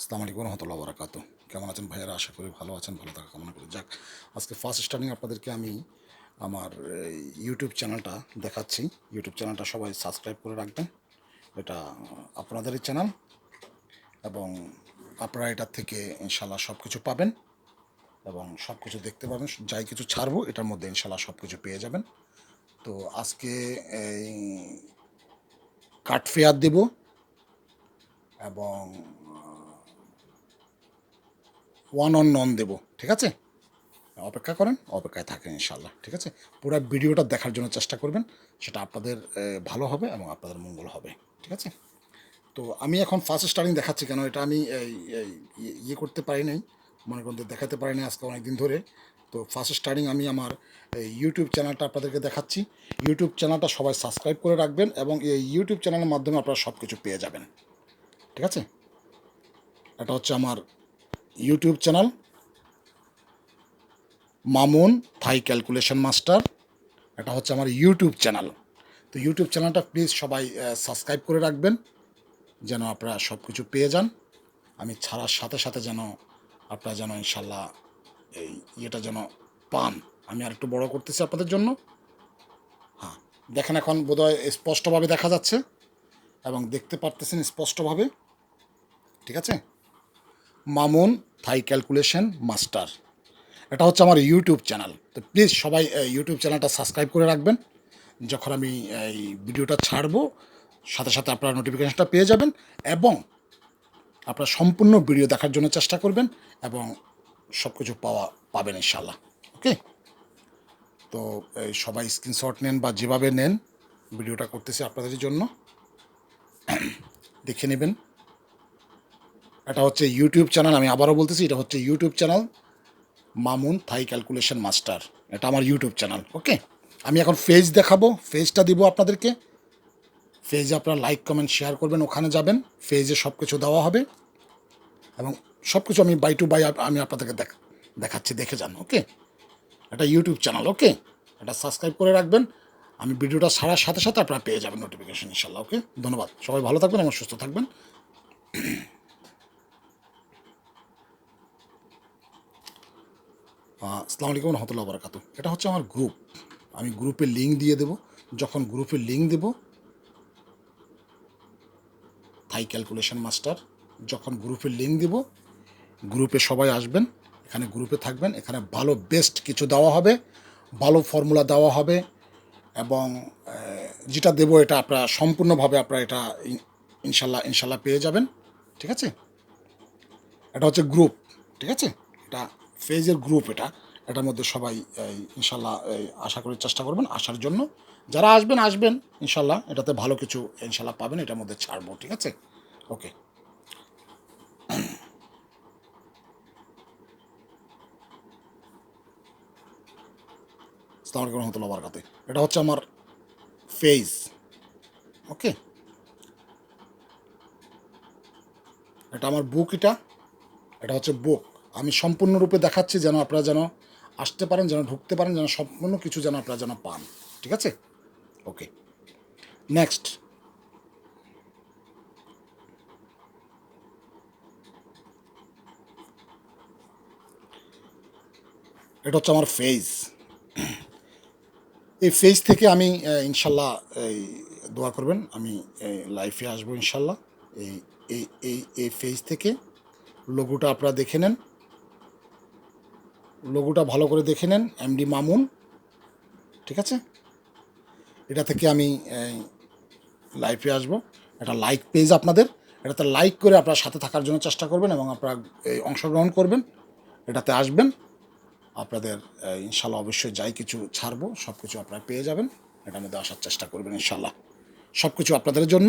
আসসালামু আলাইকুম রহমতুল্লাহ বরাকাত কেমন আছেন ভাইয়ারা? আশা করি ভালো আছেন, ভালো থাকা কামনা করি। যাক, আজকে ফার্স্ট স্টার্টিং আপনাদেরকে আমি আমার ইউটিউব চ্যানেলটা দেখাচ্ছি। ইউটিউব চ্যানেলটা সবাই সাবস্ক্রাইব করে রাখবেন। এটা আপনাদেরই চ্যানেল এবং আপনারা এটার থেকে ইনশাল্লাহ সব কিছু পাবেন এবং সব কিছু দেখতে পাবেন যাই কিছু ছাড়বো, এটার মধ্যে ইনশাল্লাহ সব কিছু পেয়ে যাবেন। তো আজকে এই কাঠ ফেয়ার দেব এবং ওয়ান অন নন দেবো, ঠিক আছে? অপেক্ষা করেন, অপেক্ষায় থাকেন ইনশাল্লাহ ঠিক আছে? পুরো ভিডিওটা দেখার জন্য চেষ্টা করবেন, সেটা আপনাদের ভালো হবে এবং আপনাদের মঙ্গল হবে, ঠিক আছে? তো আমি এখন ফার্স্ট স্টার্টিং দেখাচ্ছি কেন, এটা আমি ইয়ে- করতে পারি নাই, মনে করতে দেখাতে পারি নাই আজকে অনেক দিন ধরে। তো ফার্স্ট স্টার্টিং আমি আমার ইউটিউব চ্যানেলটা আপনাদেরকে দেখাচ্ছি। ইউটিউব চ্যানেলটা সবাই সাবস্ক্রাইব করে রাখবেন এবং এই ইউটিউব চ্যানেলের মাধ্যমে আপনারা সব কিছু পেয়ে যাবেন, ঠিক আছে? এটা হচ্ছে আমার YouTube channel, Mamun Thai calculation master, এটা হচ্ছে আমার ইউটিউব চ্যানেল। তো ইউটিউব চ্যানেলটা প্লিজ সবাই সাবস্ক্রাইব করে রাখবেন, যেন আপনারা সব কিছু পেয়ে যান। আমি ছাড়ার সাথে সাথে যেন আপনারা যেন ইনশাল্লাহ এই ইয়েটা যেন পান। আমি আর একটু বড় করতেছি আপনাদের জন্য। হ্যাঁ দেখেন এখন বোধহয় স্পষ্টভাবে দেখা যাচ্ছে এবং দেখতে পারতেছেন স্পষ্টভাবে। ঠিক আছে? মামুন থাই ক্যালকুলেশন মাস্টার এটা হচ্ছে আমার ইউটিউব চ্যানেল তো প্লিজ সবাই ইউটিউব চ্যানেলটা সাবস্ক্রাইব করে রাখবেন। যখন আমি এই ভিডিওটা ছাড়বো, সাথে সাথে আপনারা নোটিফিকেশনটা পেয়ে যাবেন এবং আপনারা সম্পূর্ণ ভিডিও দেখার জন্য চেষ্টা করবেন এবং সব কিছু পাওয়া পাবেন ইনশাল্লাহ ওকে তো, এই সবাই স্ক্রিনশট নেন বা যেভাবে নেন ভিডিওটা করতেছি আপনাদের জন্য। দেখে নেবেন। এটা হচ্ছে ইউটিউব চ্যানেল আমি আবারও বলতেছি, এটা হচ্ছে YouTube channel Mamun Thai calculation master এটা আমার ইউটিউব চ্যানেল ওকে আমি এখন ফেজ দেখাবো ফেজটা দিব আপনাদেরকে। ফেজে আপনারা লাইক কমেন্ট শেয়ার করবেন, ওখানে যাবেন ফেজে সব কিছু দেওয়া হবে। এবং সব কিছু আমি বাই টু বাই আমি আপনাদেরকে দেখ দেখাচ্ছি, দেখে যান ওকে এটা ইউটিউব চ্যানেল ওকে এটা সাবস্ক্রাইব করে রাখবেন। আমি ভিডিওটা ছাড়ার সাথে সাথে আপনারা পেয়ে যাবেন নোটিফিকেশন ইনশাল্লাহ ওকে ধন্যবাদ। সবাই ভালো থাকবেন এবং সুস্থ থাকবেন। আসসালামু আলাইকুম রহমতুল্লাহ বরকাত এটা হচ্ছে আমার গ্রুপ আমি গ্রুপে লিঙ্ক দিয়ে দেব। যখন গ্রুপে লিঙ্ক দেব থাই ক্যালকুলেশন মাস্টার যখন গ্রুপে লিঙ্ক দেব গ্রুপে সবাই আসবেন, এখানে গ্রুপে থাকবেন, এখানে ভালো বেস্ট কিছু দেওয়া হবে, ভালো ফর্মুলা দেওয়া হবে, এবং যেটা দেবো এটা আপনারা সম্পূর্ণভাবে আপনারা এটা ইনশাল্লাহ ইনশাল্লাহ পেয়ে যাবেন। ঠিক আছে? এটা হচ্ছে গ্রুপ ঠিক আছে? এটা ফেজের গ্রুপ এটা। এটার মধ্যে সবাই ইনশাল্লাহ আশা করি চেষ্টা করবেন আসার জন্য। যারা আসবেন আসবেন। ইনশাল্লাহ, এটাতে ভালো কিছু, ইনশাল্লাহ, পাবেন। এটার মধ্যে ছাড়বো, ঠিক আছে? ওকে। রহমতুল্লাহ বারকাতে এটা হচ্ছে আমার ফেজ। ওকে? এটা আমার বুক এটা। এটা হচ্ছে বুক আমি সম্পূর্ণরূপে দেখাচ্ছি যেন আপনারা যেন আসতে পারেন, যেন ঢুকতে পারেন, যেন সম্পূর্ণ কিছু যেন আপনারা যেন পান। ঠিক আছে? ওকে নেক্সট এটা হচ্ছে আমার ফেজ এই ফেজ থেকে আমি ইনশাল্লাহ, এই, দোয়া করবেন, আমি লাইফে আসব ইনশাল্লাহ। এই এই এই ফেজ থেকে লোগোটা আপনারা দেখে নেন। লোগোটা ভালো করে দেখে নেন এমডি মামুন, ঠিক আছে? এটা থেকে আমি লাইফে আসব। এটা লাইক পেজ আপনাদের, এটাতে লাইক করে আপনারা সাথে থাকার জন্য চেষ্টা করবেন এবং আপনারা অংশগ্রহণ করবেন, এটাতে আসবেন। আপনাদের ইনশাল্লাহ অবশ্যই যাই কিছু ছাড়বো সব কিছু আপনারা পেয়ে যাবেন, এটার মধ্যে আসার চেষ্টা করবেন ইনশাল্লাহ সব কিছু আপনাদের জন্য,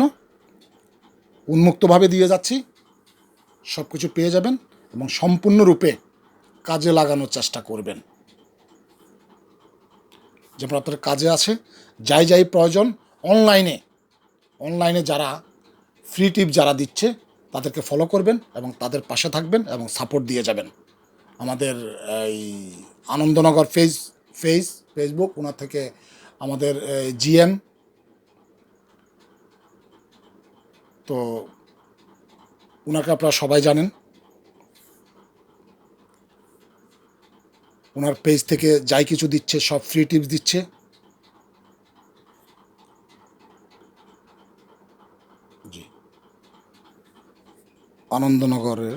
উন্মুক্তভাবে দিয়ে যাচ্ছি সব কিছু পেয়ে যাবেন এবং সম্পূর্ণরূপে কাজে লাগানোর চেষ্টা করবেন। যেমন আপনার কাজে আছে, যাই যাই প্রয়োজন, অনলাইনে অনলাইনে যারা ফ্রি টিপ যারা দিচ্ছে, তাদেরকে ফলো করবেন এবং তাদের পাশে থাকবেন এবং সাপোর্ট দিয়ে যাবেন। আমাদের এই আনন্দনগর ফেজ ফেজ ফেসবুক ওনার থেকে আমাদের জিএম তো, ওনাকে আপনারা সবাই জানেন। ওনার পেজ থেকে যাই কিছু দিচ্ছে, সব ফ্রি টিপস দিচ্ছে। জি। আনন্দনগরের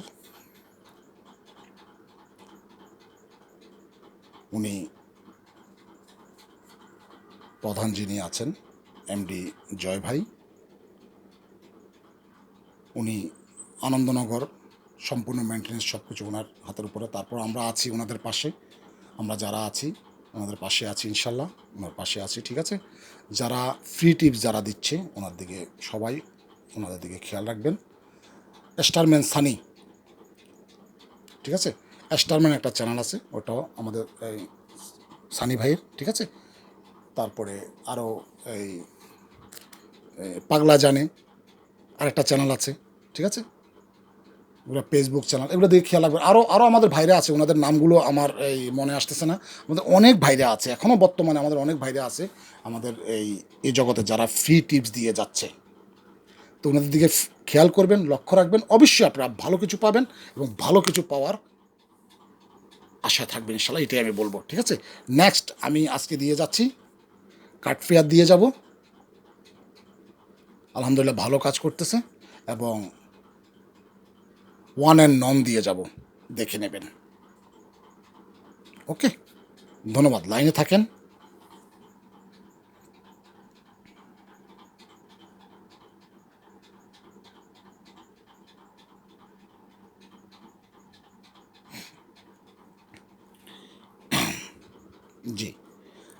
উনি প্রধান যিনি আছেন এমডি জয় ভাই, উনি আনন্দনগর সম্পূর্ণ মেনটেন্স সব কিছু ওনার হাতের উপরে, তারপর আমরা আছি ওনাদের পাশে। আমরা যারা আছি ওনাদের পাশে আছি ইনশাল্লাহ, ওনার পাশে আছি, ঠিক আছে? যারা ফ্রি টিপস যারা দিচ্ছে, ওনার দিকে সবাই ওনাদের দিকে খেয়াল রাখবেন। স্টারম্যান সানি ঠিক আছে? স্টারম্যান একটা চ্যানেল আছে, ওটাও আমাদের এই সানি ভাইয়ের, ঠিক আছে? তারপরে আরও এই পাগলা জানে, আরেকটা চ্যানেল আছে, ঠিক আছে? ওগুলো ফেসবুক চ্যানেল এগুলো দিকে খেয়াল রাখবেন। আরও আরও আমাদের ভাইরা আছে, ওনাদের নামগুলো আমার এই মনে আসতেছে না। আমাদের অনেক ভাইরা আছে এখনও বর্তমানে আমাদের অনেক ভাইরা আছে, আমাদের এই এই জগতে যারা ফ্রি টিপস দিয়ে যাচ্ছে। তো ওনাদের দিকে খেয়াল করবেন, লক্ষ্য রাখবেন। অবশ্যই আপনারা ভালো কিছু পাবেন এবং ভালো কিছু পাওয়ার আশা থাকবেন ইনশাল্লাহ এটাই আমি বলব, ঠিক আছে? নেক্সট আমি আজকে দিয়ে যাচ্ছি। কাঠফেয়ার দিয়ে যাব। আলহামদুলিল্লাহ, ভালো কাজ করতেছে এবং ওয়ান অ্যান্ড নন দিয়ে যাব। দেখে নেবেন। ওকে ধন্যবাদ। লাইনে থাকেন। জি।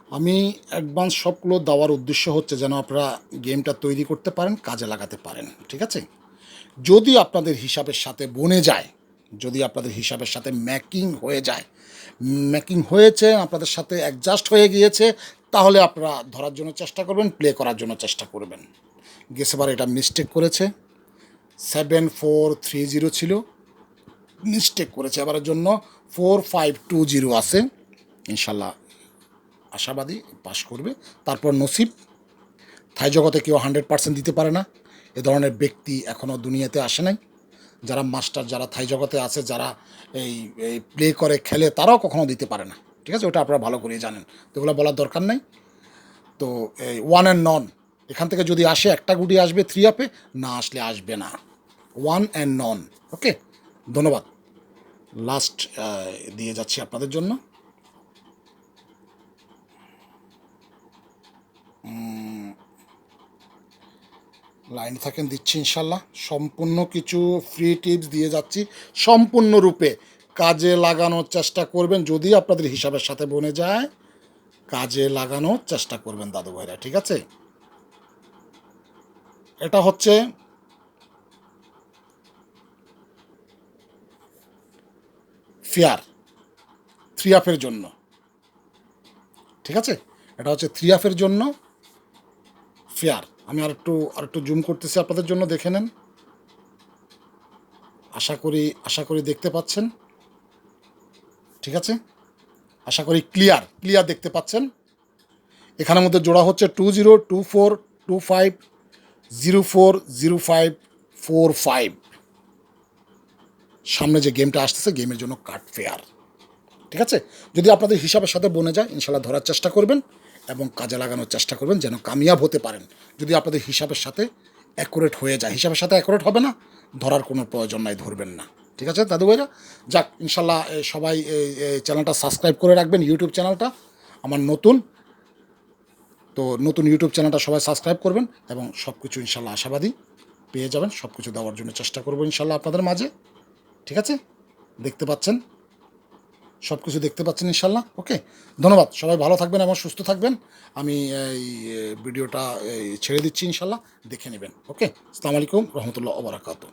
আমি অ্যাডভান্স সবগুলো দেওয়ার উদ্দেশ্য হচ্ছে যেন আপনারা গেমটা তৈরি করতে পারেন, কাজে লাগাতে পারেন। ঠিক আছে? যদি আপনাদের হিসাবের সাথে বনে যায়, যদি আপনাদের হিসাবের সাথে ম্যাকিং হয়ে যায়, ম্যাকিং হয়েছে, আপনাদের সাথে অ্যাডজাস্ট হয়ে গিয়েছে, তাহলে আপনারা ধরার জন্য চেষ্টা করবেন প্লে করার জন্য চেষ্টা করবেন। গেছেবার এটা মিস্টেক করেছে। সেভেন ফোর থ্রি জিরো ছিল। মিস্টেক করেছে। এবারের জন্য ফোর ফাইভ টু জিরো আছে। ইনশাল্লাহ আশাবাদী পাশ করবে। তারপর নসিব। থাই জগতে কেউ হান্ড্রেড পার্সেন্ট দিতে পারে না। এ ধরনের ব্যক্তি এখনও দুনিয়াতে আসে নাই। যারা মাস্টার, যারা থাই জগতে আছে, যারা এই এই প্লে করে, খেলে, তারাও কখনো দিতে পারে না। ঠিক আছে? ওটা আপনারা ভালো করেই জানেন। তো এগুলো বলার দরকার নেই। তো এই ওয়ান অ্যান্ড নন এখান থেকে যদি আসে, একটা গুটি আসবে থ্রি আপে না আসলে আসবে না। ওয়ান অ্যান্ড নন ওকে ধন্যবাদ। লাস্ট দিয়ে যাচ্ছি আপনাদের জন্য। লাইন থাকেন, দিচ্ছি ইনশাল্লাহ। সম্পূর্ণ কিছু ফ্রি টিপস দিয়ে যাচ্ছি। সম্পূর্ণরূপে কাজে লাগানোর চেষ্টা করবেন, যদি আপনাদের হিসাবের সাথে বনে যায়, কাজে লাগানোর চেষ্টা করবেন দাদু ভাইরা, ঠিক আছে? এটা হচ্ছে ফেয়ার থ্রি আপের জন্য। ঠিক আছে? এটা হচ্ছে থ্রি আপের জন্য ফেয়ার আমি আর একটু আর একটু জুম করতেছি আপনাদের জন্য, দেখে নেন। আশা করি আশা করি দেখতে পাচ্ছেন। ঠিক আছে? আশা করি ক্লিয়ার ক্লিয়ার দেখতে পাচ্ছেন। এখানের মধ্যে জোড়া হচ্ছে two zero two four two five zero four zero five four five সামনে যে গেমটা আসতেছে গেমের জন্য কাট ফেয়ার ঠিক আছে? যদি আপনাদের হিসাবের সাথে বনে যায় ইনশাল্লাহ ধরার চেষ্টা করবেন। এবং কাজে লাগানোর চেষ্টা করবেন যেন কামিয়াব হতে পারেন। যদি আপনাদের হিসাবের সাথে অ্যাকুরেট হয়ে যায়, হিসাবের সাথে অ্যাকুরেট হবে না, ধরার কোনো প্রয়োজন নাই, ধরবেন না। ঠিক আছে, দাদু ভাইরা? যাক, ইনশাল্লাহ সবাই এই চ্যানেলটা সাবস্ক্রাইব করে রাখবেন ইউটিউব চ্যানেলটা আমার নতুন, তো নতুন ইউটিউব চ্যানেলটা সবাই সাবস্ক্রাইব করবেন এবং সব কিছু ইনশাল্লাহ আশাবাদী পেয়ে যাবেন। সব কিছু দেওয়ার জন্য চেষ্টা করব ইনশাল্লাহ আপনাদের মাঝে। ঠিক আছে? দেখতে পাচ্ছেন? সব কিছু দেখতে পাচ্ছেন ইনশাল্লাহ ওকে? ধন্যবাদ, সবাই ভালো থাকবেন এবং সুস্থ থাকবেন। আমি এই ভিডিওটা ছেড়ে দিচ্ছি ইনশাল্লাহ দেখে নেবেন, ওকে? আসসালামু আলাইকুম, রহমতুল্লাহ ওবরাকাতু